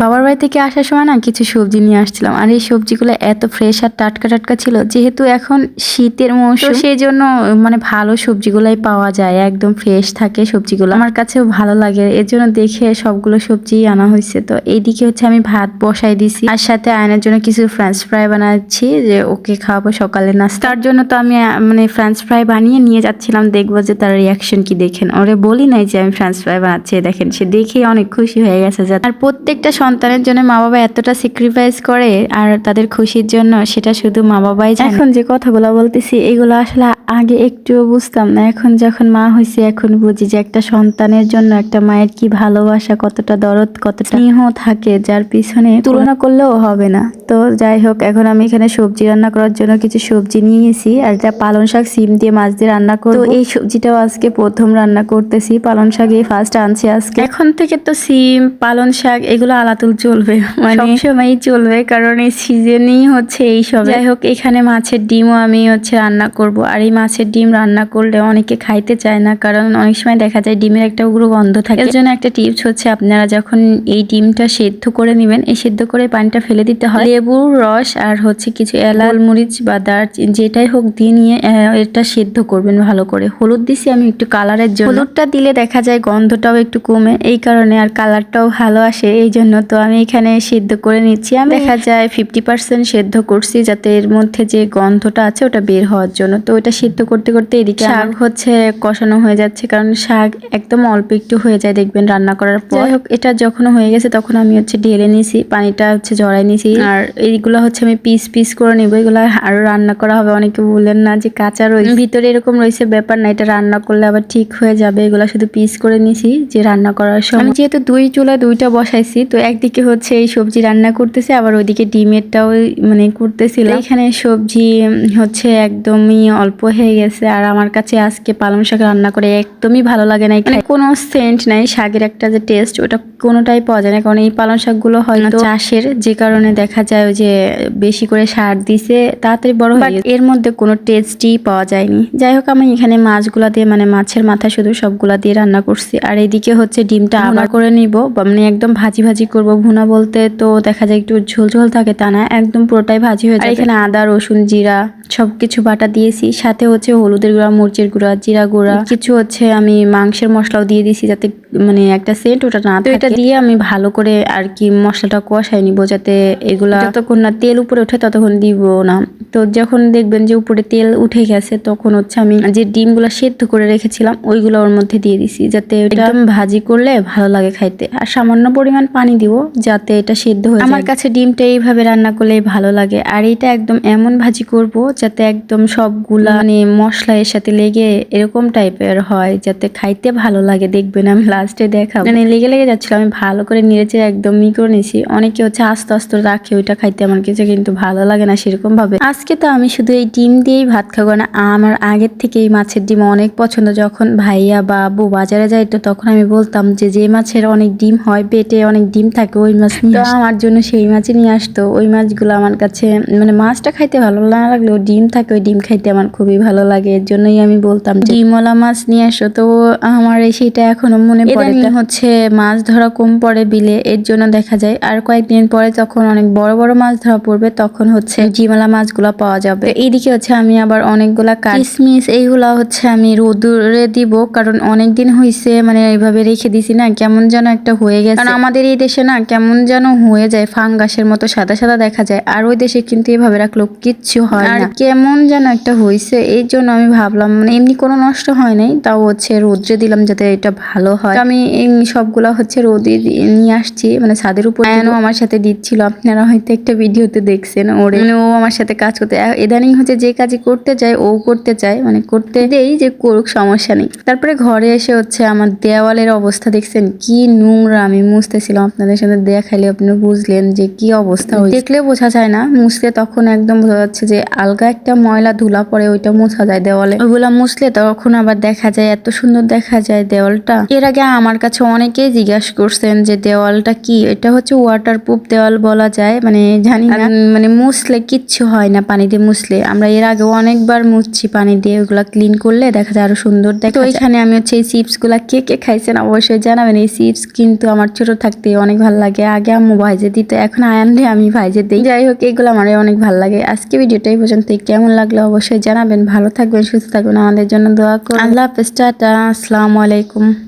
বাবার বাড়ি থেকে আসার সময় না কিছু সবজি নিয়ে আসছিলাম। আর এই সবজিগুলো এত ফ্রেশ আর টাটকা টাটকা ছিল যেহেতু এখন শীতের মৌসুম সেই জন্য মানে ভালো সবজিগুলাই পাওয়া যায় একদম ফ্রেশ থাকে সবজিগুলো। আমার কাছেও ভালো লাগে এর জন্য দেখে সবগুলো সবজি আনা হয়েছে তো এইদিকে হচ্ছে আমি ভাত বসাই দিছি আর সাথে আয়নার জন্য কিছু ফ্রেঞ্চ ফ্রাই বানাচ্ছি যে ওকে খাওয়াবো সকালে নাস্তা। তার জন্য তো আমি মানে ফ্রেঞ্চ ফ্রাই বানিয়ে নিয়ে যাচ্ছিলাম দেখব যে তার রিয়াকশন কি দেখেন। ওরে বলি নাই যে আমি ফ্রেঞ্চ ফ্রাই বানাচ্ছি দেখেন সে দেখেই অনেক খুশি হয়ে গেছে। যে আর প্রত্যেকটা সন্তানের জন্য মা বাবা এতটা স্যাক্রিফাইস করে আর তাদের খুশির জন্য সেটা শুধু মা বাবাই এখন যে কথাগুলো বলতেছি এগুলো আসলে আগে একটুও বুঝতাম না। এখন যখন মা হয়েছে এখন বুঝি যে একটা সন্তানের জন্য একটা মায়ের কি ভালোবাসা কতটা দরদ কতটা স্নেহ থাকে যার পিছনে তুলনা করলেও হবে না। তো যাই হোক এখন আমি এখানে সবজি রান্না করার জন্য কিছু সবজি নিয়ে গেছি আর এটা পালং শাক সিম দিয়ে মাছ দিয়ে রান্না করব। এই সবজিটাও আজকে প্রথম রান্না করতেছি। পালং শাক এই ফার্স্ট আনছি আজকে। এখন থেকে তো সিম পালং শাক এগুলো আলাতুল চলবে। মানে সবসময়ই চলবে কারণ এই সিজনই হচ্ছে এই সব। যাই হোক এখানে মাছের ডিমও আমি হচ্ছে রান্না করব। আর এই মাছের ডিম রান্না করলে অনেকে খাইতে চায় না কারণ অনেক সময় দেখা যায় ডিমের একটা উগ্র গন্ধ থাকে। এর জন্য একটা টিপস হচ্ছে আপনারা যখন এই ডিমটা সেদ্ধ করে নেবেন এই সেদ্ধ করে পানিটা ফেলে দিতে হয়। লেবুর রস আর হচ্ছে কিছু এলাল মরিচ বা দারচিনি যেটাই হোক দিয়ে নিয়ে এটা সেদ্ধ করবেন ভালো করে। হলুদ দিছি আমি একটু কালারের জন্য। হলুদটা দিলে দেখা যায় গন্ধটাও একটু কমে এই কারণে আর কালারটাও ভালো আসে এই জন্য তো আমি এখানে সেদ্ধ করে নিচ্ছি। আমি দেখা। যায় ফিফটি পার্সেন্ট সেদ্ধ করছি যাতে এর মধ্যে যে গন্ধটা আছে ওটা বের হওয়ার জন্য। তো ওটা সিদ্ধ করতে করতে এদিকে শাক। হচ্ছে কষানো হয়ে যাচ্ছে কারণ শাক একদম অল্প একটু হয়ে যায় দেখবেন রান্না করার পর। হোক। এটা যখন হয়ে গেছে তখন আমি হচ্ছে ঢেলে নিয়েছি পানিটা হচ্ছে জড়াই নিয়েছি আর এইগুলো হচ্ছে আমি পিস পিস করে নিবো। এগুলো আরও রান্না করা হবে অনেকে বললেন না যে কাঁচা রয়েছে। ভিতরে এরকম রয়েছে ব্যাপার না এটা রান্না করলে আবার ঠিক হয়ে যাবে। এগুলো শুধু পিস করে নিয়েছি যে রান্না করার সময়। আমি যেহেতু দুই চুলা দুইটা বসাইছি তো একদিকে হচ্ছে এই সবজি রান্না করতেছি আবার ওইদিকে ডিমেরটাও মানে করতেছিলাম। এখানে সবজি হচ্ছে একদমই অল্প হয়ে গেছে আর আমার কাছে আজকে পালং শাক রান্না করে একদমই ভালো লাগে না এখানে কোনো সেন্ট নাই শাকের একটা যে টেস্ট ওটা কোনোটাই পাওয়া যায় না কারণ এই পালং শাকগুলো হয়তো চাষের যে কারণে দেখা যায় ওই যে বেশি করে সার দিছে তাড়াতাড়ি বড় হয়ে। এর মধ্যে কোনো টেস্টই পাওয়া যায়নি। যাই হোক আমি এখানে মাছগুলা দিয়ে মানে মাছের মাথা শুধু সবগুলা দিয়ে রান্না করছি আর এদিকে হচ্ছে ডিমটা আবার করে নিব মানে একদম ভাজি ভাজি করব। ভুনা বলতে তো দেখা যায় একটু ঝোল ঝোল থাকে তা না একদম পুরোটাই ভাজি হয়ে যায় এখানে আদা রসুন জিরা। সব কিছু বাটা দিয়েছি। সাথে হচ্ছে হলুদের গুঁড়া মরিচের গুঁড়া জিরা গুঁড়া। কিছু হচ্ছে আমি মাংসের মশলাও দিয়ে দিয়েছি যাতে মানে একটা সেন্ট ওটা না তো এটা দিয়ে আমি ভালো করে আর কি মশলাটা কষাই নিব যাতে এগুলা যতক্ষণ না তেল উপরে ওঠে ততক্ষণ দিব না। তো যখন দেখবেন যে উপরে তেল উঠে গেছে তখন হচ্ছে আমি যে ডিমগুলো সেদ্ধ করে রেখেছিলাম ওইগুলো ওর মধ্যে দিয়ে দিছি যাতে একদম ভাজি করলে ভালো লাগে খাইতে। আর সামান্য পরিমাণ পানি দিব যাতে এটা সেদ্ধ হয়ে আমার কাছে ডিমটা এইভাবে রান্না করলে ভালো লাগে। আর এটা একদম এমন ভাজি করব যাতে একদম সবগুলা মানে মশলা এর সাথে লেগে এরকম টাইপের হয়, যাতে খাইতে ভালো লাগে। দেখবেন আমি লাস্টে দেখাবো। মানে লেগে লেগে যাচ্ছিল, আমি ভালো করে নিয়েছে একদম ই করে নিয়েছি অনেকে হচ্ছে আস্তে আস্তে রাখে, ওইটা খাইতে আমার কিছু কিন্তু ভালো লাগে না সেরকম ভাবে আজকে তো আমি শুধু এই ডিম দিয়েই ভাত খাব না, আমার আগের থেকে এই মাছের ডিম অনেক পছন্দ। যখন ভাইয়া বা আব্বু বাজারে যাই তো তখন আমি বলতাম যে যে মাছের অনেক ডিম হয়, পেটে অনেক ডিম থাকে, ওই মাছ আমার জন্য সেই মাছই নিয়ে আসতো। ওই মাছগুলো আমার কাছে মানে মাছটা খাইতে ভালো না লাগলেও ডিম থাকে ওই ডিম খাইতে আমার খুবই ভালো লাগে। এর জন্যই আমি বলতাম ডিমওয়ালা মাছ নিয়ে আসো। তো আমার এই সেটা এখনও মনে পড়ে। হচ্ছে মাছ ধরা কম পড়ে বিলে এর জন্য দেখা যায়। আর কয়েকদিন পরে যখন অনেক বড় বড় মাছ ধরা পড়বে তখন হচ্ছে ডিমওয়ালা মাছগুলো পাওয়া যাবে। এইদিকে হচ্ছে আমি আবার অনেকগুলা কিসমিস এইগুলা হচ্ছে আমি রোদুরে দিব কারণ অনেক দিন হয়েছে মানে এইভাবে রেখে দিছি না কেমন যেন একটা হয়ে গেছে। কারণ আমাদের এই দেশে না কেমন যেন হয়ে যায় ফাঙ্গাসের মতো সাদা সাদা দেখা যায়। আর ওই দেশে কিন্তু এভাবে রাখলেও কিচ্ছু হয় না। কেমন যেন একটা হয়েছে এই জন্য আমি ভাবলাম মানে এমনি কোনো নষ্ট হয় নাই তাও হচ্ছে রোদ্রে দিলাম যাতে এটা ভালো হয়। আমি এই সবগুলা হচ্ছে রোদে নিয়ে আসছি মানে ছাদের উপর আয়ানও আমার সাথে দিচ্ছিল আপনারা হয়তো একটা ভিডিওতে দেখছেন ওরে। মানে ও আমার সাথে কাজ করতে ইদানিং হচ্ছে যে কাজই করতে যায় ও করতে চায় মানে করতে দেই যে করুক সমস্যা নেই। তারপরে ঘরে এসে হচ্ছে আমার দেওয়ালের অবস্থা দেখছেন কি নোংরা আমি মুছতেছিলাম আপনাদের সাথে দেখাইলে আপনি বুঝলেন যে কি অবস্থা দেখলে বোঝা যায় না মুছতে তখন একদম বোঝা যাচ্ছে যে আলগা একটা ময়লা ধুলা পরে ওইটা মোছা যায় দেওয়ালে। ওইগুলা মুছলে তখন আবার দেখা যায় এত সুন্দর দেখা যায় দেওয়ালটা। এর আগে আমার কাছে অনেকেই জিজ্ঞাসা করছেন যে দেওয়ালটা কি? এটা হচ্ছে ওয়াটার প্রুফ দেওয়াল বলা যায় মানে জানি না। মানে মুছলে কিচ্ছু হয় না পানি দিয়ে মুছলে। আমরা এর আগে অনেকবার মুছছি পানি দিয়ে ওগুলা ক্লিন করলে দেখা যায় আরও সুন্দর দেখা তো এখানে আমি হচ্ছে এই চিপসগুলা কে কে খাইছেন অবশ্যই জানাবেন। এই চিপস কিন্তু আমার ছোট থাকতে অনেক ভালো লাগে। আগে আম্মু ভাইজে দিত এখন আয়ানলে আমি ভাইজে দিই। যাই হোক এগুলো আমার অনেক ভালো লাগে। আজকে ভিডিওটা এই পর্যন্ত কেমন লাগল অবশ্যই জানাবেন। ভালো থাকবেন, সুস্থ থাকবেন। আমাদের জন্য দোয়া করুন। আল্লাহ হাফেজ, টাটা, আসসালামু আলাইকুম।